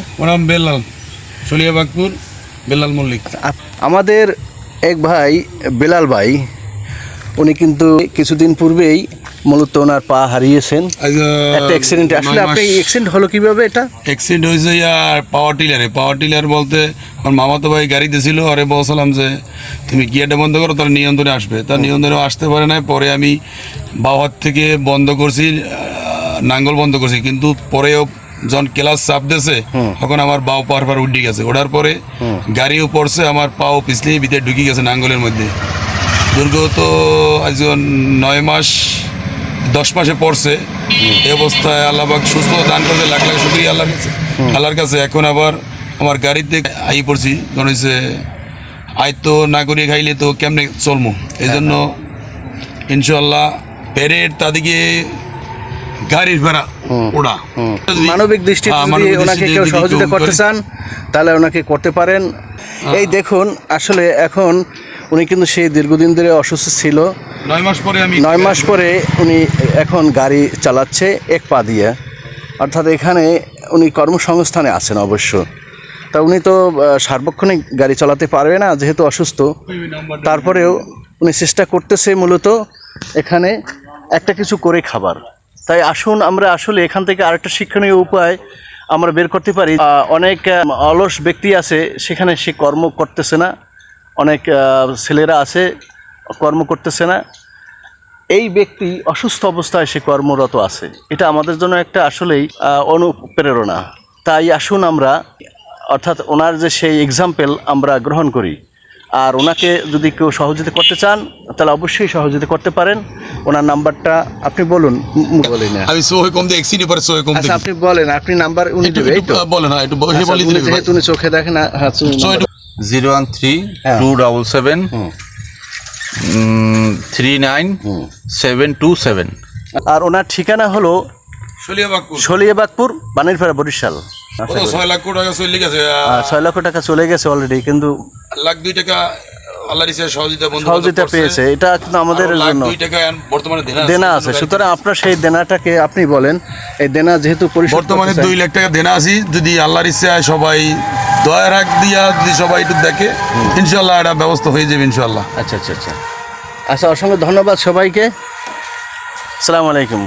আপনার? বেলাল সলিয়াবাগপুর বেলাল মল্লিক। আমাদের এক ভাই বেলাল ভাই উনি কিন্তু কিছুদিন পূর্বেই মূলত ওনার পা হারিয়েছেন। একটা অ্যাক্সিডেন্ট আসলে আপনি অ্যাক্সিডেন্ট হলো কীভাবে এটা? অ্যাক্সিডেন্ট হয়েছে ইয়ার পাওয়ার টিলারে পাওয়ার টিলার বলতে আমার মামাতো ভাই গাড়িতে ছিল আরে বলছিলাম যে তুমি গিয়ারটা বন্ধ করো? তার নিয়ন্ত্রণে আসবে। তার নিয়ন্ত্রণে আসতে পারে না পরে আমি হাত থেকে বন্ধ করছি নাঙ্গল বন্ধ করছি। কিন্তু পরেও যখন ক্লাস চাপ দিয়েছে তখন আমার বাও পার পার উঠে গেছে। ওঠার পরে গাড়িও পড়ছে আমার পাও পিছলে ভিতরে ঢুকে গেছে নাঙ্গলের মধ্যে। দুর্গ তো আজ নয় মাস দশ মাসে পড়ছে। এই অবস্থায় আল্লাহবাক সুস্থ দান করতে লাখ লাখ শুক্রিয়া আল্লাহর কাছে। আল্লাহর কাছে এখন আবার আমার গাড়িতে আই পড়ছি। ধরুন হচ্ছে আয় তো না করিয়ে খাইলে তো কেমনে চলমু? এই জন্য ইনশাল্লাহ প্যারেড তাদেরকে গাড়ির ভাড়া ওড়া। মানবিক দৃষ্টিতে যদি ওনাকে কেউ সহযোগিতা করতে চান তাহলে ওনাকে করতে পারেন। এই দেখুন আসলে এখন উনি কিন্তু সেই দীর্ঘদিন ধরে অসুস্থ ছিল। নয় মাস পরে আমি নয় মাস পরে উনি এখন গাড়ি চালাচ্ছে এক পা দিয়ে। অর্থাৎ এখানে উনি কর্মসংস্থানে আছেন অবশ্য। তা উনি তো সার্বক্ষণিক গাড়ি চালাতে পারবে না যেহেতু অসুস্থ। তারপরেও উনি চেষ্টা করতেছে মূলত এখানে একটা কিছু করে খাবার। তাই আসুন আমরা আসলে এখান থেকে আরেকটা শিক্ষণীয় উপায় আমরা বের করতে পারি। অনেক অলস ব্যক্তি আছে, সেখানে সে কর্ম করতেছে না। অনেক ছেলেরা আছে, কর্ম করতেছে না। এই ব্যক্তি অসুস্থ অবস্থায় সে কর্মরত আছে। এটা আমাদের জন্য একটা আসলেই অনুপ্রেরণা। তাই আসুন আমরা, অর্থাৎ ওনার যে সেই এক্সাম্পল আমরা গ্রহণ করি। আর ওনাকে যদি কেউ সহযোগিতা করতে চান তাহলে অবশ্যই সহযোগিতা করতে পারেন। ওনার নাম্বারটা আপনি বলুন বলেন না। আমি সোহে কম দিয়ে এক্সিডেন্ট পরে সোহে কম আচ্ছা আপনি বলেন আপনি নাম্বার উনি একটু দেবে এই একটু তো? বলেন হ্যাঁ একটু বসে বলি দিলে যেহেতু উনি চোখে দেখেন না হ্যাঁ জিরো ওয়ান থ্রি হ্যাঁ। Two double seven three nine seven two seven. আর ওনার ঠিকানা হলো সলিয়াবাগপুর শলিয়াবাগপুর বানিরপাড়া বরিশাল। ছয় লাখ টাকা চলে গেছে ছয় লক্ষ টাকা চলে গেছে অলরেডি কিন্তু লাখ দুই টাকা আল্লাহ রিসে সহযোগিতা বন্ধু সহযোগিতা পেয়েছে। এটা কিন্তু আমাদের জন্য দুই টাকা বর্তমানে দেনা দেনা আছে। সুতরাং আপনার সেই দেনাটাকে আপনি বলেন এই দেনা যেহেতু পরিশোধ বর্তমানে দুই লাখ টাকা দেনা আছি। যদি আল্লাহর ইচ্ছায় সবাই দয়া রাখ দিয়া যদি সবাই একটু দেখে ইনশাল্লাহ এটা ব্যবস্থা হয়ে যাবে ইনশাল্লাহ আচ্ছা আচ্ছা আচ্ছা। আচ্ছা অসংখ্য ধন্যবাদ সবাইকে। আসসালামু আলাইকুম।